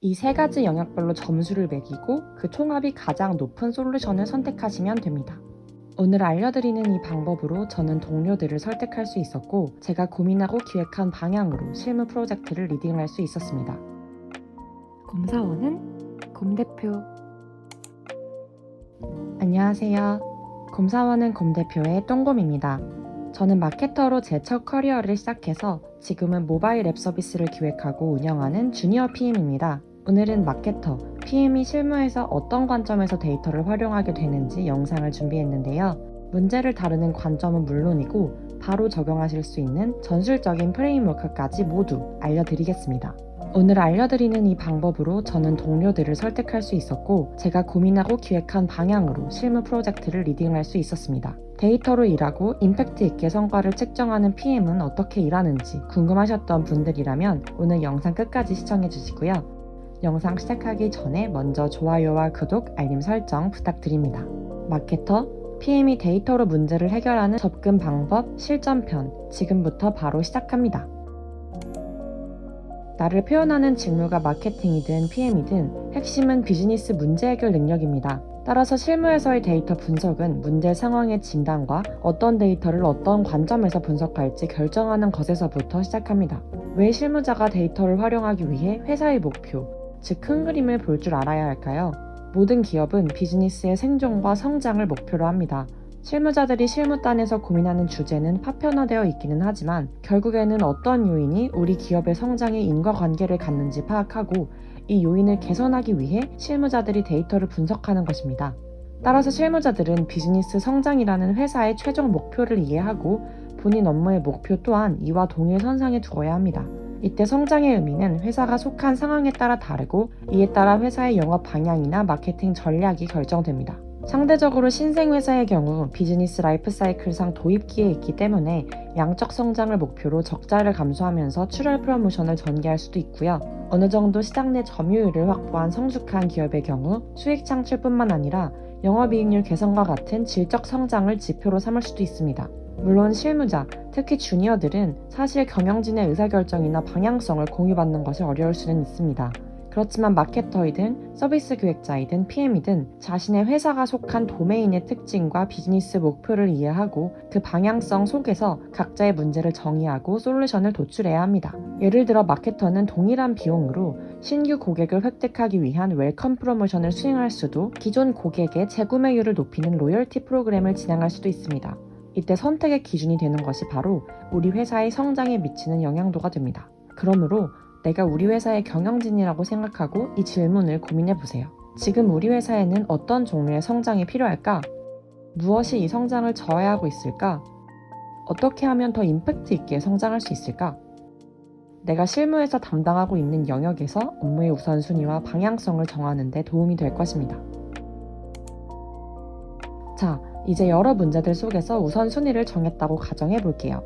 이 세 가지 영역별로 점수를 매기고 그 총합이 가장 높은 솔루션을 선택하시면 됩니다. 오늘 알려드리는 이 방법으로 저는 동료들을 설득할 수 있었고 제가 고민하고 기획한 방향으로 실무 프로젝트를 리딩할 수 있었습니다. 곰사원은 곰대표 안녕하세요. 곰사원은 곰대표의 똥곰입니다. 저는 마케터로 제 첫 커리어를 시작해서 지금은 모바일 앱 서비스를 기획하고 운영하는 주니어 PM입니다. 오늘은 마케터, PM이 실무에서 어떤 관점에서 데이터를 활용하게 되는지 영상을 준비했는데요. 문제를 다루는 관점은 물론이고 바로 적용하실 수 있는 전술적인 프레임워크까지 모두 알려드리겠습니다. 오늘 알려드리는 이 방법으로 저는 동료들을 설득할 수 있었고 제가 고민하고 기획한 방향으로 실무 프로젝트를 리딩할 수 있었습니다. 데이터로 일하고 임팩트 있게 성과를 측정하는 PM은 어떻게 일하는지 궁금하셨던 분들이라면 오늘 영상 끝까지 시청해 주시고요. 영상 시작하기 전에 먼저 좋아요와 구독, 알림 설정 부탁드립니다. 마케터, PM이 데이터로 문제를 해결하는 접근 방법 실전편 지금부터 바로 시작합니다. 나를 표현하는 직무가 마케팅이든 PM이든 핵심은 비즈니스 문제 해결 능력입니다. 따라서 실무에서의 데이터 분석은 문제 상황의 진단과 어떤 데이터를 어떤 관점에서 분석할지 결정하는 것에서부터 시작합니다. 왜 실무자가 데이터를 활용하기 위해 회사의 목표, 즉 큰 그림을 볼 줄 알아야 할까요? 모든 기업은 비즈니스의 생존과 성장을 목표로 합니다. 실무자들이 실무단에서 고민하는 주제는 파편화되어 있기는 하지만 결국에는 어떤 요인이 우리 기업의 성장에 인과관계를 갖는지 파악하고 이 요인을 개선하기 위해 실무자들이 데이터를 분석하는 것입니다. 따라서 실무자들은 비즈니스 성장이라는 회사의 최종 목표를 이해하고 본인 업무의 목표 또한 이와 동일 선상에 두어야 합니다. 이때 성장의 의미는 회사가 속한 상황에 따라 다르고 이에 따라 회사의 영업 방향이나 마케팅 전략이 결정됩니다. 상대적으로 신생 회사의 경우 비즈니스 라이프 사이클상 도입기에 있기 때문에 양적 성장을 목표로 적자를 감수하면서 출혈 프로모션을 전개할 수도 있고요. 어느 정도 시장 내 점유율을 확보한 성숙한 기업의 경우 수익 창출뿐만 아니라 영업이익률 개선과 같은 질적 성장을 지표로 삼을 수도 있습니다. 물론 실무자, 특히 주니어들은 사실 경영진의 의사결정이나 방향성을 공유받는 것이 어려울 수는 있습니다. 그렇지만 마케터이든 서비스 기획자이든 PM이든 자신의 회사가 속한 도메인의 특징과 비즈니스 목표를 이해하고 그 방향성 속에서 각자의 문제를 정의하고 솔루션을 도출해야 합니다. 예를 들어 마케터는 동일한 비용으로 신규 고객을 획득하기 위한 웰컴 프로모션을 수행할 수도 기존 고객의 재구매율을 높이는 로열티 프로그램을 진행할 수도 있습니다. 이때 선택의 기준이 되는 것이 바로 우리 회사의 성장에 미치는 영향도가 됩니다. 그러므로 내가 우리 회사의 경영진이라고 생각하고 이 질문을 고민해 보세요. 지금 우리 회사에는 어떤 종류의 성장이 필요할까? 무엇이 이 성장을 저해하고 있을까? 어떻게 하면 더 임팩트 있게 성장할 수 있을까? 내가 실무에서 담당하고 있는 영역에서 업무의 우선순위와 방향성을 정하는 데 도움이 될 것입니다. 자, 이제 여러 문제들 속에서 우선순위를 정했다고 가정해 볼게요.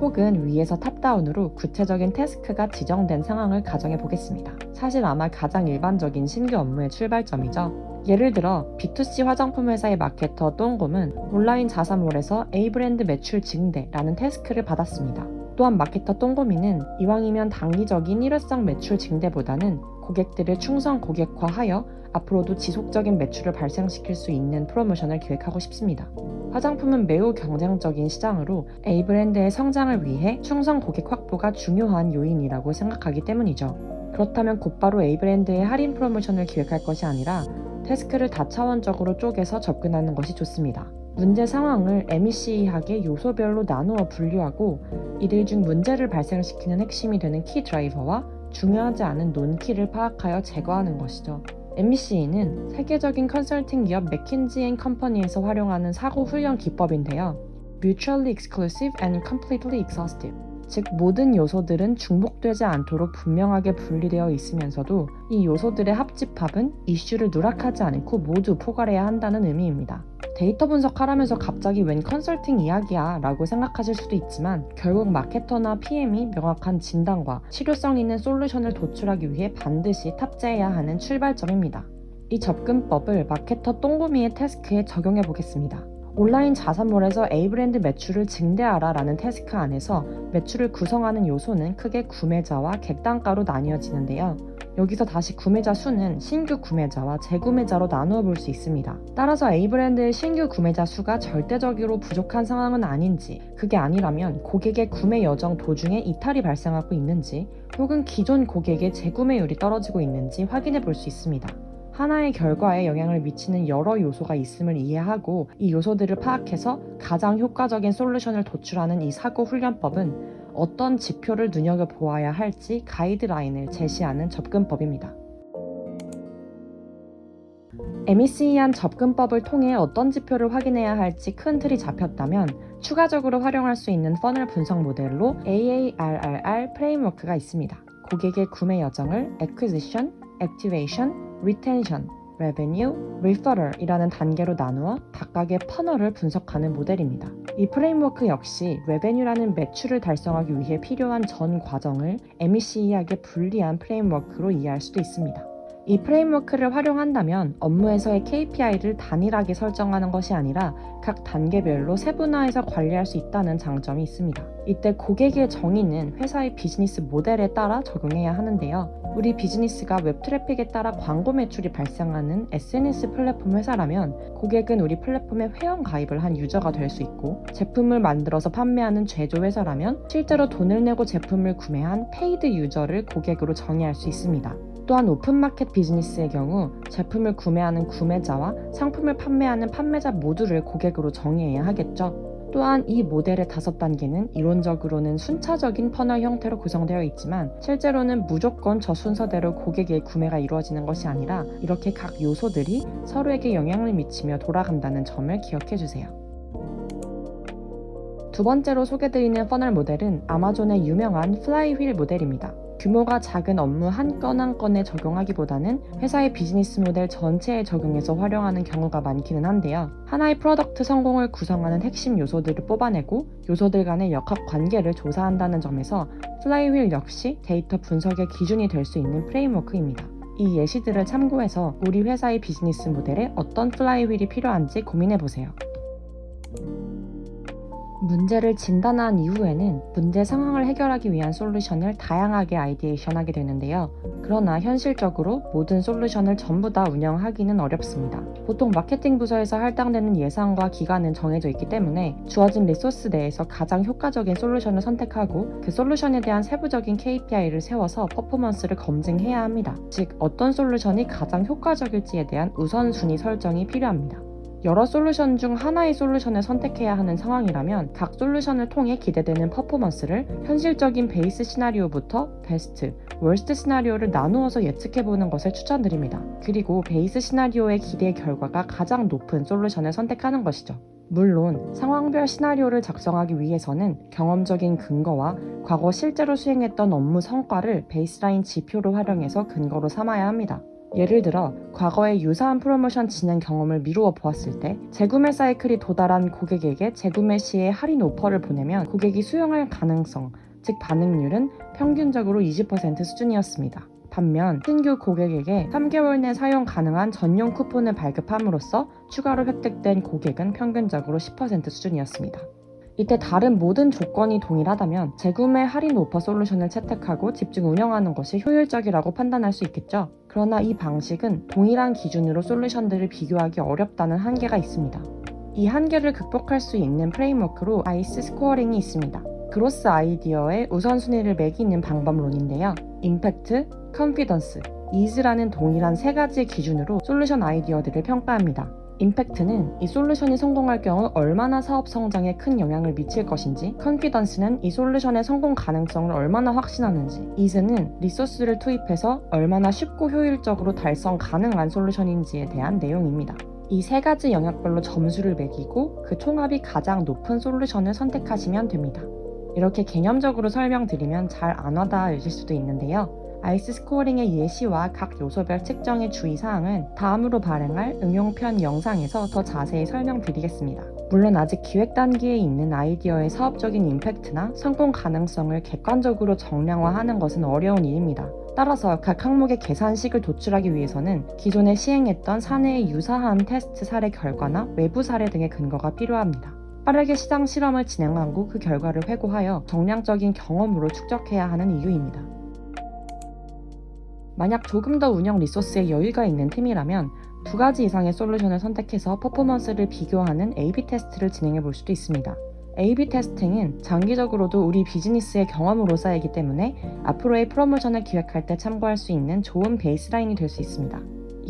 혹은 위에서 탑다운으로 구체적인 태스크가 지정된 상황을 가정해 보겠습니다. 사실 아마 가장 일반적인 신규 업무의 출발점이죠. 예를 들어 B2C 화장품 회사의 마케터 똥곰은 온라인 자사몰에서 A 브랜드 매출 증대라는 태스크를 받았습니다. 또한 마케터 똥곰이는 이왕이면 단기적인 일회성 매출 증대보다는 고객들을 충성 고객화하여 앞으로도 지속적인 매출을 발생시킬 수 있는 프로모션을 기획하고 싶습니다. 화장품은 매우 경쟁적인 시장으로 A 브랜드의 성장을 위해 충성 고객 확보가 중요한 요인이라고 생각하기 때문이죠. 그렇다면 곧바로 A 브랜드의 할인 프로모션을 기획할 것이 아니라 태스크를 다차원적으로 쪼개서 접근하는 것이 좋습니다. 문제 상황을 MEC하게 요소별로 나누어 분류하고 이들 중 문제를 발생시키는 핵심이 되는 키 드라이버와 중요하지 않은 논키를 파악하여 제거하는 것이죠. MEC는 세계적인 컨설팅 기업 맥킨지 앤 컴퍼니에서 활용하는 사고 훈련 기법인데요. Mutually exclusive and completely exhaustive. 즉 모든 요소들은 중복되지 않도록 분명하게 분리되어 있으면서도 이 요소들의 합집합은 이슈를 누락하지 않고 모두 포괄해야 한다는 의미입니다. 데이터 분석하라면서 갑자기 웬 컨설팅 이야기야 라고 생각하실 수도 있지만 결국 마케터나 PM이 명확한 진단과 실효성 있는 솔루션을 도출하기 위해 반드시 탑재해야 하는 출발점입니다. 이 접근법을 마케터 똥구미의 태스크에 적용해 보겠습니다. 온라인 자산몰에서 A 브랜드 매출을 증대하라 라는 태스크 안에서 매출을 구성하는 요소는 크게 구매자와 객단가로 나뉘어지는데요. 여기서 다시 구매자 수는 신규 구매자와 재구매자로 나누어 볼 수 있습니다. 따라서 A 브랜드의 신규 구매자 수가 절대적으로 부족한 상황은 아닌지, 그게 아니라면 고객의 구매 여정 도중에 이탈이 발생하고 있는지, 혹은 기존 고객의 재구매율이 떨어지고 있는지 확인해 볼 수 있습니다. 하나의 결과에 영향을 미치는 여러 요소가 있음을 이해하고 이 요소들을 파악해서 가장 효과적인 솔루션을 도출하는 이 사고 훈련법은 어떤 지표를 눈여겨 보아야 할지 가이드라인을 제시하는 접근법입니다. MEC한 접근법을 통해 어떤 지표를 확인해야 할지 큰 틀이 잡혔다면 추가적으로 활용할 수 있는 퍼널 분석 모델로 AARRR 프레임워크가 있습니다. 고객의 구매 여정을 Acquisition, Activation, Retention, Revenue, Referral이라는 단계로 나누어 각각의 퍼널을 분석하는 모델입니다. 이 프레임워크 역시 Revenue라는 매출을 달성하기 위해 필요한 전 과정을 MEC하게 분리한 프레임워크로 이해할 수도 있습니다. 이 프레임워크를 활용한다면 업무에서의 KPI를 단일하게 설정하는 것이 아니라 각 단계별로 세분화해서 관리할 수 있다는 장점이 있습니다. 이때 고객의 정의는 회사의 비즈니스 모델에 따라 적용해야 하는데요. 우리 비즈니스가 웹 트래픽에 따라 광고 매출이 발생하는 SNS 플랫폼 회사라면 고객은 우리 플랫폼에 회원 가입을 한 유저가 될 수 있고 제품을 만들어서 판매하는 제조 회사라면 실제로 돈을 내고 제품을 구매한 페이드 유저를 고객으로 정의할 수 있습니다. 또한 오픈마켓 비즈니스의 경우 제품을 구매하는 구매자와 상품을 판매하는 판매자 모두를 고객으로 정의해야 하겠죠. 또한 이 모델의 다섯 단계는 이론적으로는 순차적인 퍼널 형태로 구성되어 있지만 실제로는 무조건 저 순서대로 고객의 구매가 이루어지는 것이 아니라 이렇게 각 요소들이 서로에게 영향을 미치며 돌아간다는 점을 기억해 주세요. 두 번째로 소개드리는 퍼널 모델은 아마존의 유명한 플라이휠 모델입니다. 규모가 작은 업무 한 건 한 건에 적용하기보다는 회사의 비즈니스 모델 전체에 적용해서 활용하는 경우가 많기는 한데요. 하나의 프로덕트 성공을 구성하는 핵심 요소들을 뽑아내고 요소들 간의 역학 관계를 조사한다는 점에서 플라이휠 역시 데이터 분석의 기준이 될 수 있는 프레임워크입니다. 이 예시들을 참고해서 우리 회사의 비즈니스 모델에 어떤 플라이휠이 필요한지 고민해 보세요. 문제를 진단한 이후에는 문제 상황을 해결하기 위한 솔루션을 다양하게 아이디에이션하게 되는데요. 그러나 현실적으로 모든 솔루션을 전부 다 운영하기는 어렵습니다. 보통 마케팅 부서에서 할당되는 예산과 기간은 정해져 있기 때문에 주어진 리소스 내에서 가장 효과적인 솔루션을 선택하고 그 솔루션에 대한 세부적인 KPI를 세워서 퍼포먼스를 검증해야 합니다. 즉, 어떤 솔루션이 가장 효과적일지에 대한 우선순위 설정이 필요합니다. 여러 솔루션 중 하나의 솔루션을 선택해야 하는 상황이라면 각 솔루션을 통해 기대되는 퍼포먼스를 현실적인 베이스 시나리오부터 베스트, 월스트 시나리오를 나누어서 예측해보는 것을 추천드립니다. 그리고 베이스 시나리오의 기대 결과가 가장 높은 솔루션을 선택하는 것이죠. 물론 상황별 시나리오를 작성하기 위해서는 경험적인 근거와 과거 실제로 수행했던 업무 성과를 베이스라인 지표로 활용해서 근거로 삼아야 합니다. 예를 들어 과거의 유사한 프로모션 진행 경험을 미루어 보았을 때 재구매 사이클이 도달한 고객에게 재구매 시에 할인 오퍼를 보내면 고객이 수용할 가능성, 즉 반응률은 평균적으로 20% 수준이었습니다. 반면 신규 고객에게 3개월 내 사용 가능한 전용 쿠폰을 발급함으로써 추가로 획득된 고객은 평균적으로 10% 수준이었습니다. 이때 다른 모든 조건이 동일하다면 재구매 할인 오퍼 솔루션을 채택하고 집중 운영하는 것이 효율적이라고 판단할 수 있겠죠. 그러나 이 방식은 동일한 기준으로 솔루션들을 비교하기 어렵다는 한계가 있습니다. 이 한계를 극복할 수 있는 프레임워크로 아이스 스코어링이 있습니다. 그로스 아이디어의 우선순위를 매기는 방법론인데요. 임팩트, 컨피던스, 이즈라는 동일한 세 가지 기준으로 솔루션 아이디어들을 평가합니다. 임팩트는 이 솔루션이 성공할 경우 얼마나 사업 성장에 큰 영향을 미칠 것인지, 컨피던스는 이 솔루션의 성공 가능성을 얼마나 확신하는지, 이즈는 리소스를 투입해서 얼마나 쉽고 효율적으로 달성 가능한 솔루션인지에 대한 내용입니다. 이 세 가지 영역별로 점수를 매기고 그 총합이 가장 높은 솔루션을 선택하시면 됩니다. 이렇게 개념적으로 설명드리면 잘 안 와닿으실 수도 있는데요. 아이스 스코어링의 예시와 각 요소별 측정의 주의사항은 다음으로 발행할 응용편 영상에서 더 자세히 설명드리겠습니다. 물론 아직 기획 단계에 있는 아이디어의 사업적인 임팩트나 성공 가능성을 객관적으로 정량화하는 것은 어려운 일입니다. 따라서 각 항목의 계산식을 도출하기 위해서는 기존에 시행했던 사내의 유사한 테스트 사례 결과나 외부 사례 등의 근거가 필요합니다. 빠르게 시장 실험을 진행하고 그 결과를 회고하여 정량적인 경험으로 축적해야 하는 이유입니다. 만약 조금 더 운영 리소스에 여유가 있는 팀이라면 두 가지 이상의 솔루션을 선택해서 퍼포먼스를 비교하는 A-B 테스트를 진행해 볼 수도 있습니다. A-B 테스팅은 장기적으로도 우리 비즈니스의 경험으로 쌓이기 때문에 앞으로의 프로모션을 기획할 때 참고할 수 있는 좋은 베이스라인이 될 수 있습니다.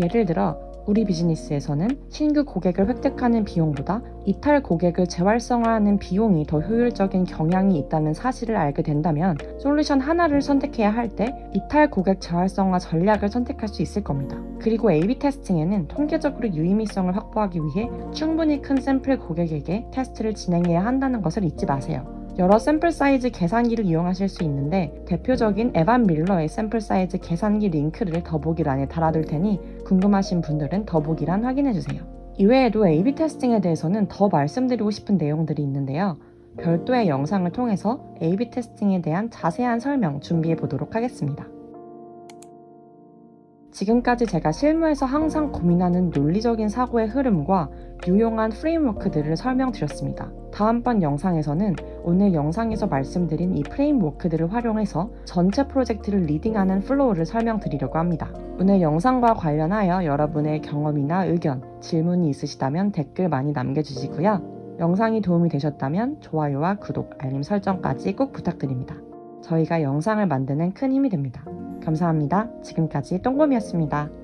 예를 들어 우리 비즈니스에서는 신규 고객을 획득하는 비용보다 이탈 고객을 재활성화하는 비용이 더 효율적인 경향이 있다는 사실을 알게 된다면 솔루션 하나를 선택해야 할 때 이탈 고객 재활성화 전략을 선택할 수 있을 겁니다. 그리고 A-B 테스팅에는 통계적으로 유의미성을 확보하기 위해 충분히 큰 샘플 고객에게 테스트를 진행해야 한다는 것을 잊지 마세요. 여러 샘플 사이즈 계산기를 이용하실 수 있는데 대표적인 에반 밀러의 샘플 사이즈 계산기 링크를 더보기란에 달아둘 테니 궁금하신 분들은 더보기란 확인해주세요. 이외에도 A-B 테스팅에 대해서는 더 말씀드리고 싶은 내용들이 있는데요. 별도의 영상을 통해서 A-B 테스팅에 대한 자세한 설명 준비해 보도록 하겠습니다. 지금까지 제가 실무에서 항상 고민하는 논리적인 사고의 흐름과 유용한 프레임워크들을 설명드렸습니다. 다음번 영상에서는 오늘 영상에서 말씀드린 이 프레임워크들을 활용해서 전체 프로젝트를 리딩하는 플로우를 설명드리려고 합니다. 오늘 영상과 관련하여 여러분의 경험이나 의견, 질문이 있으시다면 댓글 많이 남겨주시고요. 영상이 도움이 되셨다면 좋아요와 구독, 알림 설정까지 꼭 부탁드립니다. 저희가 영상을 만드는 큰 힘이 됩니다. 감사합니다. 지금까지 똥곰이었습니다.